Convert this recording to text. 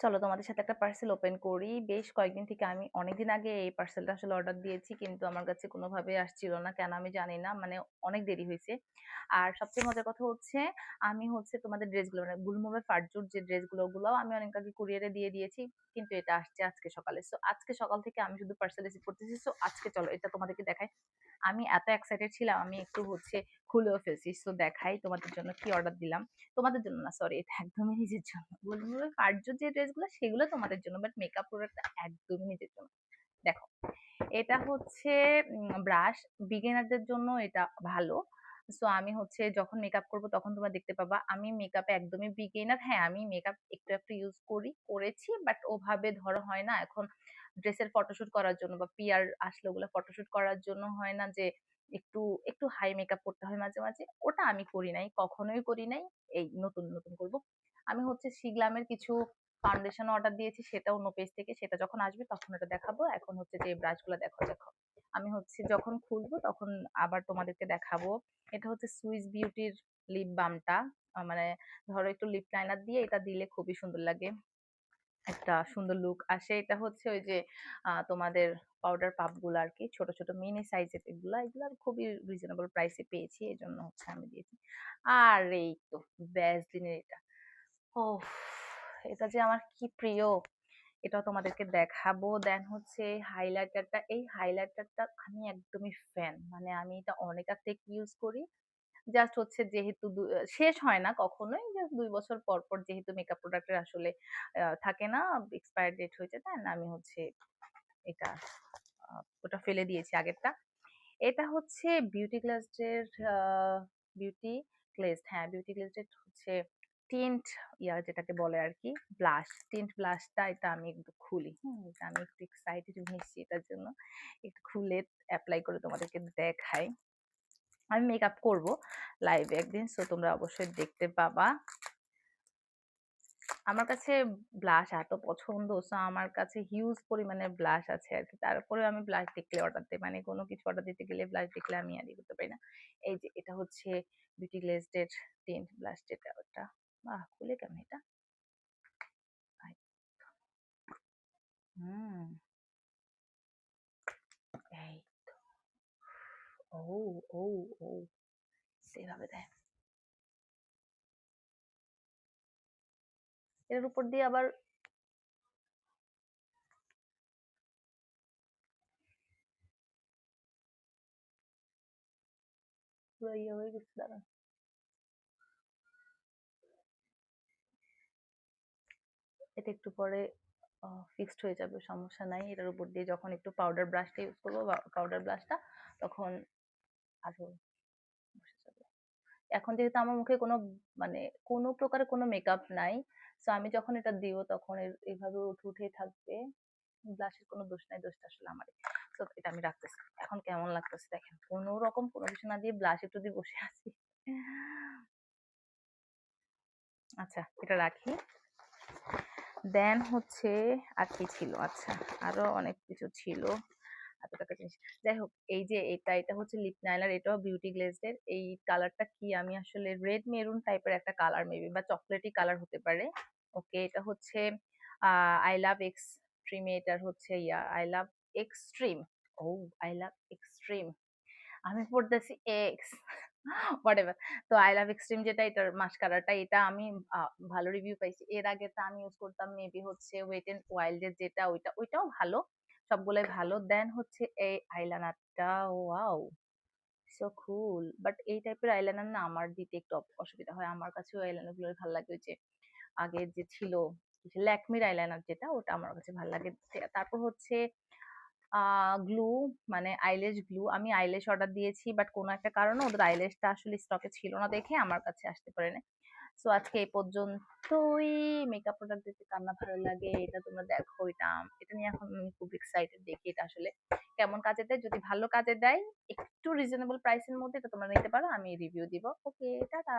চলো তোমাদের সাথে একটা পার্সেল ওপেন করি। বেশ কয়েকদিন থেকে আমি, অনেকদিন আগে এই পার্সেলটা আসলে অর্ডার দিয়েছি, কিন্তু আমার কাছে কোনোভাবে আসছিল না। কেন আমি জানি না মানে অনেক দেরি হয়েছে। আর সবচেয়ে মজার কথা হচ্ছে, আমি হচ্ছে তোমাদের ড্রেসগুলো মানে গুলমুবে ফারজুর যে ড্রেসগুলো ওগুলোও আমি অনেক আগে কুরিয়ারে দিয়ে দিয়েছি, কিন্তু এটা আসছে আজকে সকালে। সো আজকে সকাল থেকে আমি শুধু পার্সেল রিসিভ করতেছি। সো আজকে চলো এটা তোমাদেরকে দেখাই। আমি এত এক্সাইটেড ছিলাম, আমি একটু হচ্ছে খুলেও ফেলছি। সো দেখাই তোমাদের জন্য কি অর্ডার দিলাম। তোমাদের জন্য না সরি এটা একদমই নিজের জন্য। গুলমুবে ফারজুর যে ড্রেসগুলো সেগুলো তোমাদের জন্য বাট মেকআপ প্রোডাক্টটা একদমই নিজের জন্য। দেখো, এটা হচ্ছে ব্রাশ বিগিনারদের জন্য এটা ভালো। সো আমি হচ্ছে যখন মেকআপ করব তখন তোমরা দেখতে পাবা, আমি মেকআপে একদমই বিগিনার হ্যাঁ আমি মেকআপ একটু একটু ইউজ করি, করেছি বাট ওভাবে ধরো হয় না। এখন ড্রেসের ফটোশুট করার জন্য বা পিয়ার আসলে ওগুলো ফটোশুট করার জন্য হয় না যে একটু একটু হাই মেকআপ করতে হয় মাঝে মাঝে। ওটা আমি করি নাই, কখনোই করি নাই। এই নতুন নতুন করব। আমি হচ্ছে সিগলামের কিছু ফাউন্ডেশন অর্ডার দিয়েছি, সেটা অন্য পেজ থেকে, সেটা যখন আসবে তখন ওটা দেখাবো। এখন হচ্ছে যে ব্রাশগুলো দেখো দেখো। আমি হচ্ছে যখন খুলবো তখন আবার তোমাদেরকে দেখাবো। এটা হচ্ছে সুইস বিউটির লিপ বামটা মানে ধরো একটু লিপ লাইনার দিয়ে এটা দিলে খুবই সুন্দর লাগে। একটা সুন্দর লুক আসে। এটা হচ্ছে ওই যে তোমাদের পাউডার পাপগুলো আর কি, ছোট ছোট মিনি সাইজের এগুলো। এগুলো খুবই রিজনেবল প্রাইসে পেয়েছি, এই জন্য হচ্ছে আমি দিয়েছি। আর এই তো ব্যাসলিনের এটা। ও এটা যে আমার কি প্রিয়, এটা তোমাদেরকে দেখাবো। দেন হচ্ছে হাইলাইটারটা এই হাইলাইটারটা আমি একদমই ফ্যান মানে আমি এটা অনেক আগ ইউজ করি। জাস্ট হচ্ছে যেহেতু শেষ হয় না কখনোই জাস্ট দুই বছর পর পর যেহেতু মেকআপ প্রোডাক্টের আসলে থাকে না এক্সপায়ার ডেট হয়েছে তাই আমি হচ্ছে এটা ওটা ফেলে দিয়েছি আগেরটা। এটা হচ্ছে বিউটি গ্লাসের বিউটি গ্লেজড হ্যাঁ বিউটি গ্লেজড হচ্ছে টিন্ট ইয়া যেটাকে বলে আর কি ব্লাশ টিন্ট ব্লাশটা এটা আমি একটু খুলি। হুম, এটা আমি একটু এক্সাইটেড হয়েছি এটার জন্য। একটু খুলে অ্যাপ্লাই করে তোমাদেরকে দেখাই। আমি মেকআপ করব লাইভে একদিন সো তোমরা অবশ্যই দেখতে পাবা। আমার কাছে ব্লাশ এত পছন্দ সো আমার কাছে হিউজ পরিমাণে ব্লাশ আছে আর কি তারপরে আমি ব্লাশ দেখলে অর্ডার দিই মানে কোনো কিছু অর্ডার দিতে গেলে ব্লাশ দেখলে আমি আর করতে পারি না। এই যে, এটা হচ্ছে বিউটি গ্লেজডের টিন্ট ব্লাশ যেটা, ওটা। বাহ খুলে কেমন এটা হুম এই তো ও ও ও সেভাবে দেয় এর উপর দিয়ে আবার পুরো ইয়ে হয়ে গেছে দাঁড়া এটা একটু পরে ফিক্সড হয়ে যাবে, সমস্যা নাই। এটার উপর দিয়ে যখন একটু পাউডার ব্রাশটা ইউজ করব পাউডার ব্রাশটা তখন আরও বসে যাবে। এখন যেহেতু আমার মুখে কোনো মানে কোনো প্রকারের কোনো মেকআপ নাই সো আমি যখন এটা দিব তখন এইভাবে উঠে উঠে থাকবে ব্লাশের কোনো দোষ নাই, দোষটা আসলে আমারই। তো এটা আমি রাখতেছি। এখন কেমন লাগতেছে দেখেন, কোনো রকম কোনো কিছু না দিয়ে ব্লাশ একটু দিয়ে বসে আছি। আচ্ছা এটা রাখি। দেন হচ্ছে আর কি ছিল আচ্ছা আরও অনেক কিছু ছিল। যাই হোক, এই যে এটা এটা হচ্ছে লিপ লাইনার এটাও বিউটি গ্লেজের এই কালারটা কি? আমি আসলে রেড মেরুন টাইপের একটা কালার মেবি বা চকলেটি কালার হতে পারে। ওকে এটা হচ্ছে আই লাভ এক্সট্রিম এটার হচ্ছে yeah I love extreme oh I love extreme আমি পড়তেছি এক্স হোয়াটএভার তো আই লাভ এক্সট্রিম যেটা, এটার মাস্কারাটা এটা আমি ভালো রিভিউ পাইছি। এর আগে তো আমি ইউজ করতাম মেবি হচ্ছে ওয়েট এন্ড ওয়াইল্ডের যেটা, ওইটা, ওইটাও ভালো। সবগুলোই ভালো। দেন হচ্ছে এই আইলাইনারটা ওয়াও সো কুল বাট এই টাইপের আইলাইনার না আমার দিতে একটু অসুবিধা হয়। আমার কাছে ওই আইলাইনারগুলো ভালো লাগে। যে আগের যে ছিল ল্যাকমির আইলাইনার যেটা, ওটা আমার কাছে ভালো লাগে। তারপর হচ্ছে গ্লু মানে আইলেশ গ্লু আমি আইলেশ অর্ডার দিয়েছি বাট কোনো একটা কারণে ওদের আইলেশটা আসলে স্টকে ছিল না দেখে আমার কাছে আসতে পারে না সো আজকে এই পর্যন্তই। মেকআপ প্রোডাক্ট দিতে কান্না ভালো লাগে, এটা তোমরা দেখো, এটা এটা নিয়ে এখন আমি খুব এক্সাইটেড দেখি এটা আসলে কেমন কাজে দেয়। যদি ভালো কাজে দেয়, একটু রিজনেবল প্রাইসের মধ্যে এটা তোমরা নিতে পারো, আমি রিভিউ দিব। Okay tata!